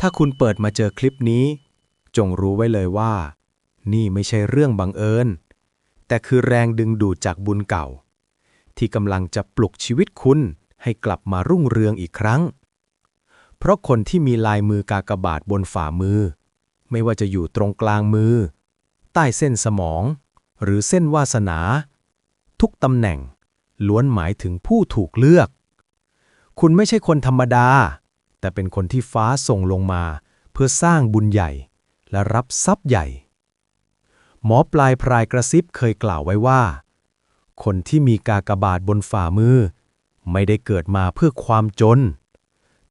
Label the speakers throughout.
Speaker 1: ถ้าคุณเปิดมาเจอคลิปนี้ จงรู้ไว้เลยว่า นี่ไม่ใช่เรื่องบังเอิญ แต่คือแรงดึงดูดจากบุญเก่า ที่กำลังจะปลุกชีวิตคุณให้กลับมารุ่งเรืองอีกครั้ง เพราะคนที่มีลายมือกากบาทบนฝ่ามือ ไม่ว่าจะอยู่ตรงกลางมือ ใต้เส้นสมอง หรือเส้นวาสนา ทุกตำแหน่งล้วนหมายถึงผู้ถูกเลือก คุณไม่ใช่คนธรรมดา แต่เป็นคนที่ฟ้าส่งลงมา เพื่อสร้างบุญใหญ่ และรับทรัพย์ใหญ่ หมอปลายพรายกระซิบเคยกล่าวไว้ว่า คนที่มีกากบาทบนฝ่ามือ ไม่ได้เกิดมาเพื่อความจน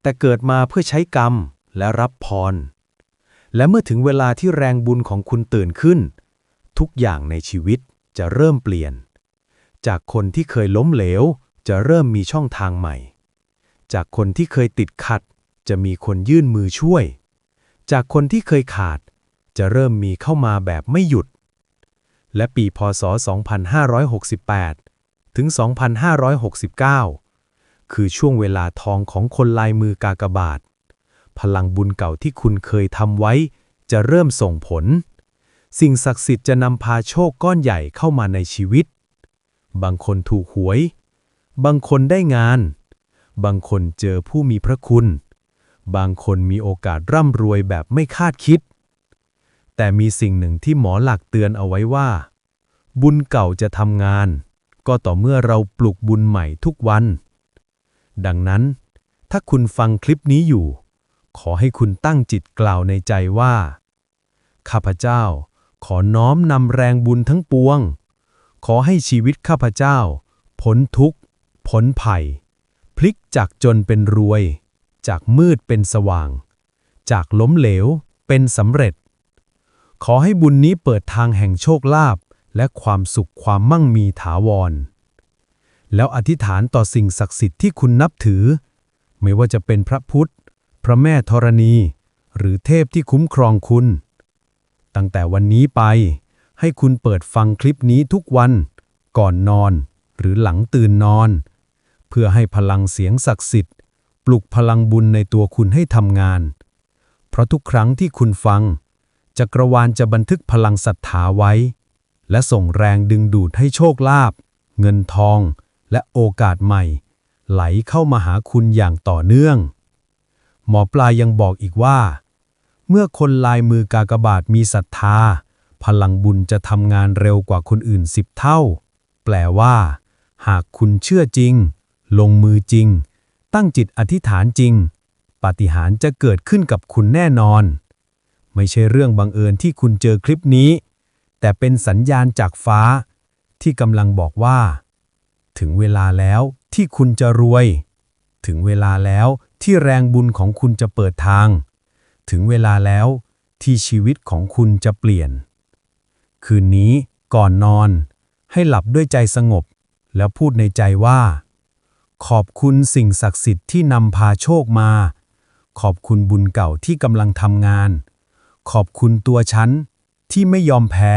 Speaker 1: แต่เกิดมาเพื่อใช้กรรมและรับพร และเมื่อถึงเวลาที่แรงบุญของคุณตื่นขึ้น ทุกอย่างในชีวิตจะเริ่มเปลี่ยน จากคนที่เคยล้มเหลวจะเริ่มมีช่องทางใหม่ จากคนที่เคยติดขัด จะมีคนยื่นมือช่วย จากคนที่เคยขาด จะเริ่มมีเข้ามาแบบไม่หยุด และปีพศ 2568 ถึง 2569 คือช่วงเวลาทองของคนลายมือกากบาท พลังบุญเก่าที่คุณเคยทำไว้ จะเริ่มส่งผล สิ่งศักดิ์สิทธิ์จะนำพาโชคก้อนใหญ่เข้ามาในชีวิต บางคนถูกหวย บางคนได้งาน บางคนเจอผู้มีพระคุณ บางคนมีโอกาสร่ำรวยแบบไม่คาดคิด แต่มีสิ่งหนึ่งที่หมอหลักเตือนเอาไว้ว่า บุญเก่าจะทำงาน ก็ต่อเมื่อเราปลุกบุญใหม่ทุกวัน ดังนั้น ถ้าคุณฟังคลิปนี้อยู่ ขอให้คุณตั้งจิตกล่าวในใจว่า ข้าพเจ้า ขอน้อมนำแรงบุญทั้งปวง ขอให้ชีวิตข้าพเจ้าพ้นทุกข์พ้นภัย พลิกจากจนเป็นรวย จากมืดเป็นสว่าง จากล้มเหลวเป็นสำเร็จ ขอให้บุญนี้เปิดทางแห่งโชคลาภและความสุขความมั่งมีถาวร แล้วอธิษฐานต่อสิ่งศักดิ์สิทธิ์ที่คุณนับถือ ไม่ว่าจะเป็นพระพุทธ พระแม่ธรณี หรือเทพที่คุ้มครองคุณ ตั้งแต่วันนี้ไป ให้คุณเปิดฟังคลิปนี้ทุกวัน ก่อนนอน หรือหลังตื่นนอน เพื่อให้พลังเสียงศักดิ์สิทธิ์ ลุกพลังบุญในตัวคุณให้ทำงาน เพราะทุกครั้งที่คุณฟัง จักรวาลจะบันทึกพลังศรัทธาไว้ และส่งแรงดึงดูดให้โชคลาภเงินทอง และโอกาสใหม่ ไหลเข้ามาหาคุณอย่างต่อเนื่อง หมอปลายังบอกอีกว่า เมื่อคนลายมือกากบาทมีศรัทธา พลังบุญจะทำงานเร็วกว่าคนอื่นสิบเท่า แปลว่า หากคุณเชื่อจริง ลงมือจริง ตั้งจิตอธิษฐานจริง ปาฏิหาริย์จะเกิดขึ้นกับคุณแน่นอน ไม่ใช่เรื่องบังเอิญที่คุณเจอคลิปนี้ แต่เป็นสัญญาณจากฟ้า ที่กำลังบอกว่า ถึงเวลาแล้วที่คุณจะรวย ถึงเวลาแล้วที่แรงบุญของคุณจะเปิดทาง ถึงเวลาแล้วที่ชีวิตของคุณจะเปลี่ยน คืนนี้ก่อนนอน ให้หลับด้วยใจสงบ แล้วพูดในใจว่า ขอบคุณสิ่งศักดิ์สิทธิ์ที่นำพาโชคมา ขอบคุณบุญเก่าที่กำลังทำงาน ขอบคุณตัวฉัน ที่ไม่ยอมแพ้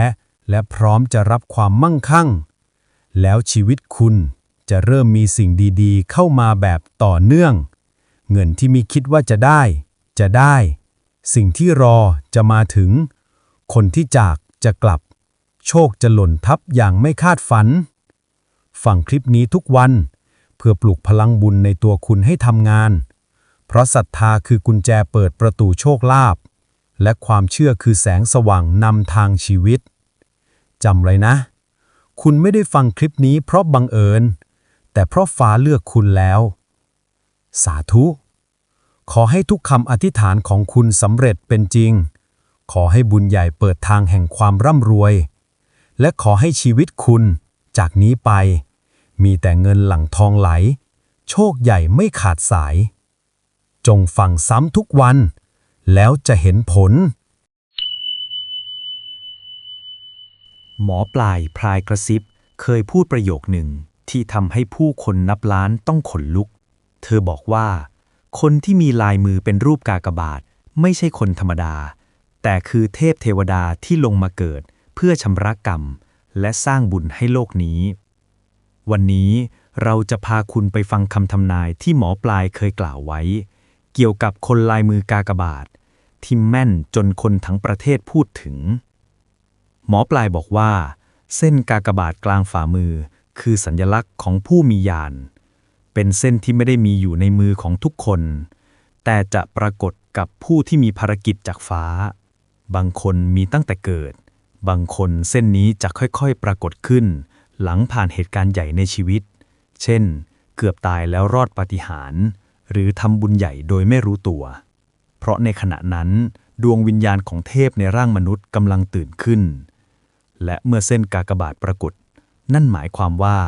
Speaker 1: และพร้อมจะรับความมั่งคั่ง แล้วชีวิตคุณจะเริ่มมีสิ่งดีๆ เข้ามาแบบต่อเนื่อง เงินที่มีคิดว่าจะได้ จะได้ สิ่งที่รอจะมาถึง คนที่จากจะกลับ โชคจะหล่นทับอย่างไม่คาดฝัน ฟังคลิปนี้ทุกวัน พื่อปลุกพลังบุญในตัวคุณให้ทำงาน เพราะศรัทธาคือกุญแจเปิดประตูโชคลาภและความเชื่อคือแสงสว่างนำทางชีวิตจำเลยนะ คุณไม่ได้ฟังคลิปนี้เพราะบังเอิญ แต่เพราะฟ้าเลือกคุณแล้ว สาธุ ขอให้ทุกคำอธิษฐานของคุณสำเร็จเป็นจริง ขอให้บุญใหญ่เปิดทางแห่งความร่ำรวย และขอให้ชีวิตคุณจากนี้ไป มีแต่เงินหลั่งทองไหล โชคใหญ่ไม่ขาดสาย จงฟังซ้ำทุกวัน แล้วจะเห็นผล
Speaker 2: หมอปลายพลายกระซิบ เคยพูดประโยคหนึ่งที่ทำให้ผู้คนนับล้านต้องขนลุก เธอบอกว่า คนที่มีลายมือเป็นรูปกากบาท ไม่ใช่คนธรรมดา แต่คือเทพเทวดาที่ลงมาเกิด เพื่อชำระกรรม และสร้างบุญให้โลกนี้ วันนี้เราจะพาคุณไปฟังคำทำนายที่หมอปลายเคยกล่าวไว้ เกี่ยวกับคนลายมือกากบาท ที่แม่นจนคนทั้งประเทศพูดถึง หมอปลายบอกว่า เส้นกากบาทกลางฝ่ามือ คือสัญลักษณ์ของผู้มีญาณเป็นเส้นที่ไม่ได้มีอยู่ในมือของทุกคน แต่จะปรากฏกับผู้ที่มีภารกิจจากฟ้า บางคนมีตั้งแต่เกิด บางคนเส้นนี้จะค่อยๆปรากฏขึ้น หลังผ่านเหตุการณ์ใหญ่ในชีวิต เช่น เกือบตายแล้วรอดปาฏิหาริย์หรือทำบุญใหญ่โดยไม่รู้ตัว เพราะในขณะนั้น ดวงวิญญาณของเทพในร่างมนุษย์กำลังตื่นขึ้น และเมื่อเส้นกากบาทปรากฏ นั่นหมายความว่า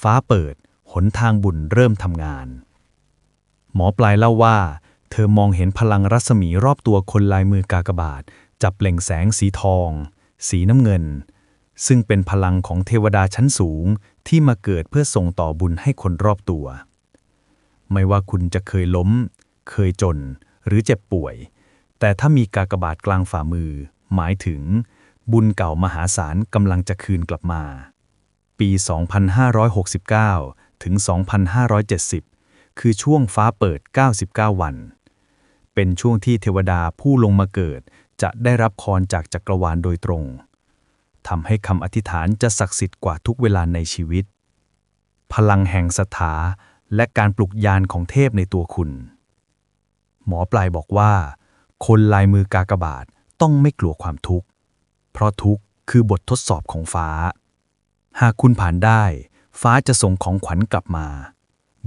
Speaker 2: ฟ้าเปิด หนทางบุญเริ่มทำงาน หมอปลายเล่าว่า เธอมองเห็นพลังรัศมีรอบตัวคนลายมือกากบาทจับเปล่งแสงสีทอง สีน้ำเงิน ซึ่งเป็นพลังของเทวดาชั้นสูงที่มาเกิดเพื่อส่งต่อบุญให้คนรอบตัว ไม่ว่าคุณจะเคยล้ม เคยจน หรือเจ็บป่วย แต่ถ้ามีกากบาทกลางฝ่ามือ หมายถึง บุญเก่ามหาศาลกำลังจะคืนกลับมา ปี 2569 ถึง 2570 คือช่วงฟ้าเปิด 99 วัน เป็นช่วงที่เทวดาผู้ลงมาเกิดจะได้รับพรจากจักรวาลโดยตรง ทำให้คำอธิษฐานจะศักดิ์สิทธิ์กว่าทุกเวลาในชีวิต พลังแห่งศรัทธาและการปลุกยานของเทพในตัวคุณ หมอปลายบอกว่า คนลายมือกากบาทต้องไม่กลัวความทุกข์ เพราะทุกข์คือบททดสอบของฟ้า หากคุณผ่านได้ ฟ้าจะส่งของขวัญกลับมา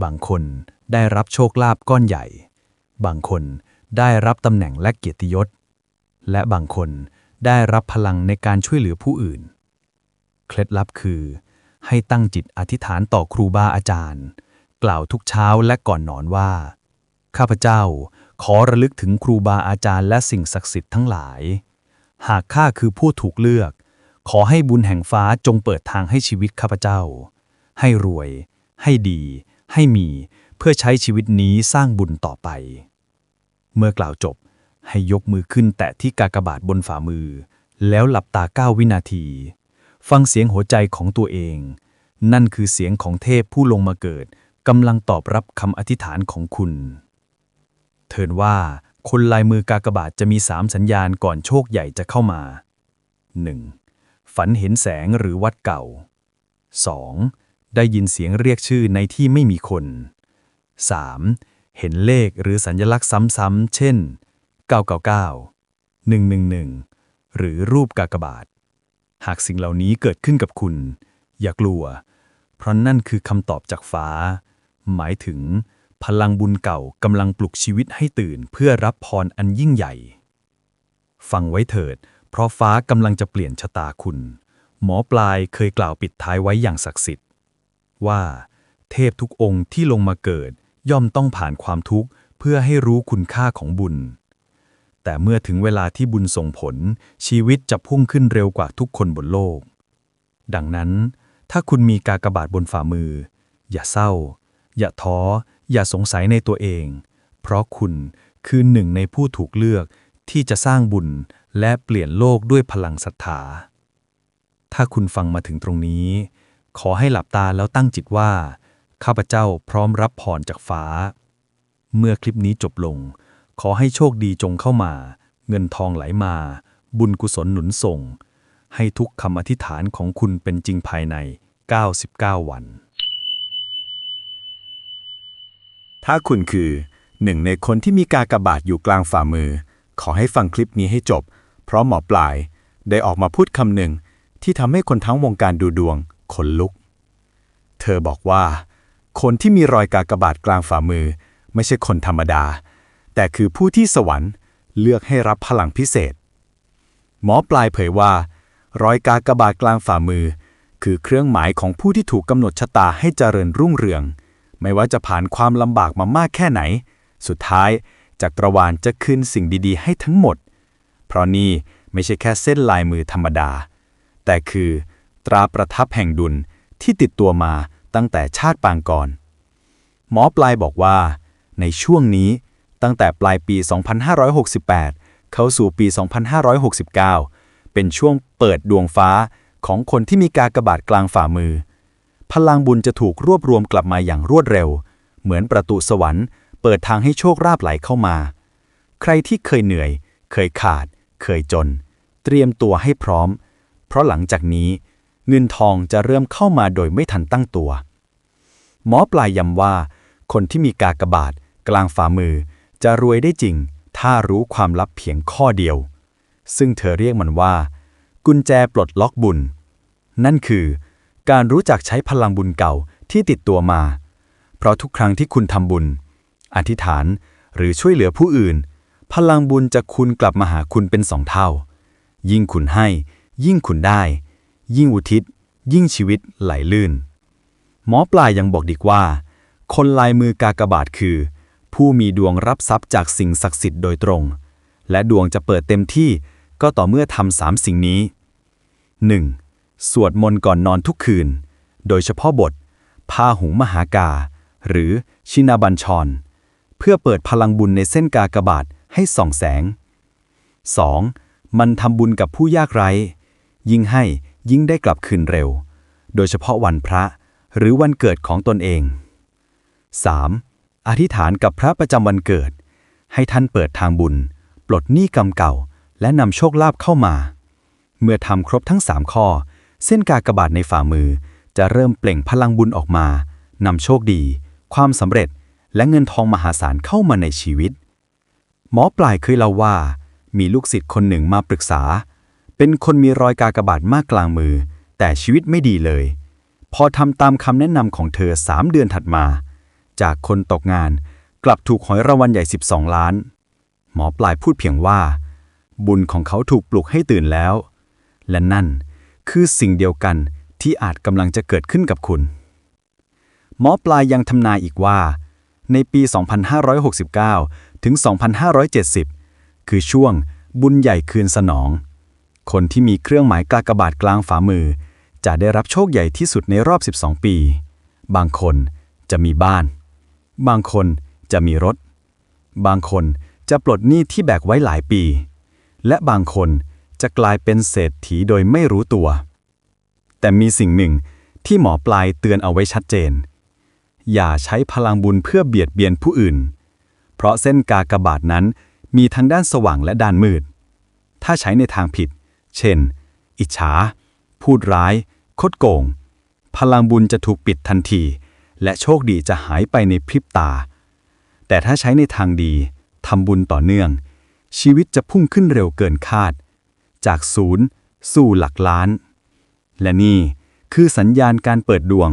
Speaker 2: บางคนได้รับโชคลาภก้อนใหญ่ บางคนได้รับตำแหน่งและเกียรติยศ และบางคน ได้รับพลังในการช่วยเหลือผู้อื่น เคล็ดลับคือ ให้ตั้งจิตอธิษฐานต่อครูบาอาจารย์ กล่าวทุกเช้าและก่อนนอนว่า ข้าพเจ้าขอระลึกถึงครูบาอาจารย์และสิ่งศักดิ์สิทธิ์ทั้งหลาย หากข้าคือผู้ถูกเลือก ขอให้บุญแห่งฟ้าจงเปิดทางให้ชีวิตข้าพเจ้า ให้รวย ให้ดี ให้มี เพื่อใช้ชีวิตนี้สร้างบุญต่อไป เมื่อกล่าวจบ ให้ยกมือขึ้นแตะที่กากบาทบนฝ่ามือ แล้วหลับตาเก้าวินาที ฟังเสียงหัวใจของตัวเอง นั่นคือเสียงของเทพผู้ลงมาเกิดกำลังตอบรับคำอธิษฐานของคุณ เทินว่าคนลายมือกากบาทจะมีสามสัญญาณก่อนโชคใหญ่จะเข้ามา 1. ฝันเห็นแสงหรือวัดเก่า 2. ได้ยินเสียงเรียกชื่อในที่ไม่มีคน 3. เห็นเลขหรือสัญลักษณ์ซ้ำๆ เช่น 999 111 หรือรูปกากบาท หากสิ่งเหล่านี้เกิดขึ้นกับคุณ อย่ากลัว เพราะนั่นคือคำตอบจากฟ้า หมายถึง พลังบุญเก่ากำลังปลุกชีวิตให้ตื่นเพื่อรับพรอันยิ่งใหญ่ ฟังไว้เถิด เพราะฟ้ากำลังจะเปลี่ยนชะตาคุณ หมอปลายเคยกล่าวปิดท้ายไว้อย่างศักดิ์สิทธิ์ ว่า เทพทุกองค์ที่ลงมาเกิดย่อมต้องผ่านความทุกข์เพื่อให้รู้คุณค่าของบุญ แต่เมื่อถึงเวลาที่บุญส่งผล ชีวิตจะพุ่งขึ้นเร็วกว่าทุกคนบนโลก ดังนั้น ถ้าคุณมีกากบาทบนฝ่ามือ อย่าเศร้า อย่าท้อ อย่าสงสัยในตัวเอง เพราะคุณคือหนึ่งในผู้ถูกเลือกที่จะสร้างบุญและเปลี่ยนโลกด้วยพลังศรัทธา ถ้าคุณฟังมาถึงตรงนี้ ขอให้หลับตาแล้วตั้งจิตว่า ข้าพเจ้าพร้อมรับพรจากฟ้า เมื่อคลิปนี้จบลง ขอให้โชคดีจงเข้ามา เงินทองไหลมา บุญกุศลหนุนส่ง ให้ทุกคำอธิษฐานของคุณเป็นจริงภายใน 99 วัน
Speaker 3: ถ้าคุณคือหนึ่งในคนที่มีกากบาทอยู่กลางฝ่ามือ ขอให้ฟังคลิปนี้ให้จบ เพราะหมอปลายได้ออกมาพูดคำหนึ่งที่ทำให้คนทั้งวงการดูดวงขนลุก เธอบอกว่า คนที่มีรอยกากบาทกลางฝ่ามือ ไม่ใช่คนธรรมดา แต่คือผู้ที่สวรรค์เลือกให้รับพลังพิเศษ หมอปลายเผยว่า รอยกากบาทกลางฝ่ามือ คือเครื่องหมายของผู้ที่ถูกกำหนดชะตาให้เจริญรุ่งเรือง ไม่ว่าจะผ่านความลำบากมามากแค่ไหน สุดท้ายจักรวาลจะคืนสิ่งดีๆ ให้ทั้งหมด เพราะนี่ไม่ใช่แค่เส้นลายมือธรรมดา แต่คือ ตราประทับแห่งดุลที่ติดตัวมาตั้งแต่ชาติปางก่อน หมอปลายบอกว่า ในช่วงนี้ ตั้งแต่ปลายปี 2568 เข้าสู่ปี 2569 เป็นช่วงเปิดดวงฟ้าของคนที่มีกากบาทกลางฝ่ามือ พลังบุญจะถูกรวบรวมกลับมาอย่างรวดเร็ว เหมือนประตูสวรรค์ เปิดทางให้โชคราบไหลเข้ามา ใครที่เคยเหนื่อย เคยขาด เคยจน เตรียมตัวให้พร้อม เพราะหลังจากนี้ เงินทองจะเริ่มเข้ามาโดยไม่ทันตั้งตัว หมอปลายย้ำว่า คนที่มีกากบาทกลางฝ่ามือ จะรวยได้จริง ถ้ารู้ความลับเพียงข้อเดียว ซึ่งเธอเรียกมันว่า กุญแจปลดล็อกบุญ นั่นคือ การรู้จักใช้พลังบุญเก่าที่ติดตัวมา เพราะทุกครั้งที่คุณทำบุญ อธิษฐานหรือช่วยเหลือผู้อื่น พลังบุญจะคุณกลับมาหาคุณเป็นสองเท่า ยิ่งคุณให้ ยิ่งคุณได้ ยิ่งอุทิศ ยิ่งชีวิตไหลลื่น หมอปลายยังบอกดีกว่า คนลายมือกากบาทคือ ผู้มีดวงรับทรัพย์จากสิ่งศักดิ์สิทธิ์โดยตรง และดวงจะเปิดเต็มที่ก็ต่อเมื่อทำสามสิ่งนี้ 1. สวดมนต์ก่อนนอนทุกคืน โดยเฉพาะบทพาหุงมหากา หรือชินาบัญชร เพื่อเปิดพลังบุญในเส้นกากบาทให้ส่องแสง 2. มันทำบุญกับผู้ยากไร้ ยิ่งให้ยิ่งได้กลับคืนเร็ว โดยเฉพาะวันพระหรือวันเกิดของตนเอง 3. อธิษฐานกับพระประจำวันเกิด ให้ท่านเปิดทางบุญ ปลดหนี้กรรมเก่า และนำโชคลาภเข้ามา เมื่อทำครบทั้ง3ข้อ เส้นกากบาทในฝ่ามือ จะเริ่มเปล่งพลังบุญออกมานำโชคดี ความสำเร็จและเงินทองมหาศาลเข้ามาในชีวิต หมอปลายเคยเล่าว่า มีลูกศิษย์คนหนึ่งมาปรึกษา เป็นคนมีรอยกากบาทมากกลางมือ แต่ชีวิตไม่ดีเลย พอทำตามคำแนะนำของเธอสามเดือนถัดมา จากคนตกงาน กลับถูกหอยรางวัลใหญ่ 12 ล้าน หมอปลายพูดเพียงว่า บุญของเขาถูกปลุกให้ตื่นแล้ว และนั่นคือสิ่งเดียวกันที่อาจกำลังจะเกิดขึ้นกับคุณ หมอปลายยังทำนายอีกว่า ในปี 2569 ถึง 2570 คือช่วงบุญใหญ่คืนสนอง คนที่มีเครื่องหมายกากบาทกลางฝ่ามือ จะได้รับโชคใหญ่ที่สุดในรอบ 12 ปี บางคนจะมีบ้าน บางคนจะมีรถ บางคนจะปลดหนี้ที่แบกไว้หลายปี และบางคนจะกลายเป็นเศรษฐีโดยไม่รู้ตัว แต่มีสิ่งหนึ่งที่หมอปลายเตือนเอาไว้ชัดเจน อย่าใช้พลังบุญเพื่อเบียดเบียนผู้อื่น เพราะเส้นกากบาทนั้นมีทั้งด้านสว่างและด้านมืด ถ้าใช้ในทางผิด เช่น อิจฉา พูดร้าย คดโกง พลังบุญจะถูกปิดทันที และโชคดีจะหายไปในพริบตา แต่ถ้าใช้ในทางดีทำบุญต่อเนื่อง ชีวิตจะพุ่งขึ้นเร็วเกินคาด จากศูนย์สู่หลักล้าน และนี่คือสัญญาณการเปิดดวง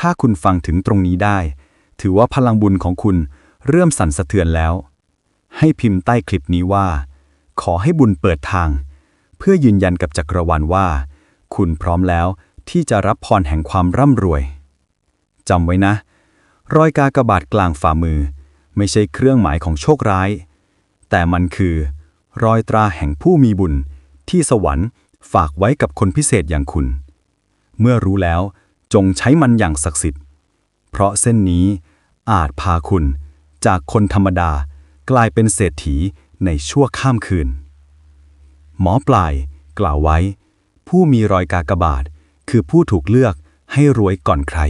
Speaker 3: ถ้าคุณฟังถึงตรงนี้ได้ ถือว่าพลังบุญของคุณเริ่มสั่นสะเทือนแล้ว ให้พิมพ์ใต้คลิปนี้ว่า ขอให้บุญเปิดทาง เพื่อยืนยันกับจักรวาลว่า คุณพร้อมแล้วที่จะรับพรแห่งความร่ำรวย จำไว้นะ รอยกากบาทกลางฝ่ามือ ไม่ใช่เครื่องหมายของโชคร้าย แต่มันคือ รอยตราแห่งผู้มีบุญ ที่สวรรค์ฝากไว้กับคนพิเศษอย่างคุณ เมื่อรู้แล้วจงใช้มันอย่างศักดิ์สิทธิ์ เพราะเส้นนี้อาจพาคุณจากคนธรรมดากลายเป็นเศรษฐีในชั่วข้ามคืน หมอปลายกล่าวไว้ ผู้มีรอยกากบาทคือผู้ถูกเลือกให้รวยก่อนใคร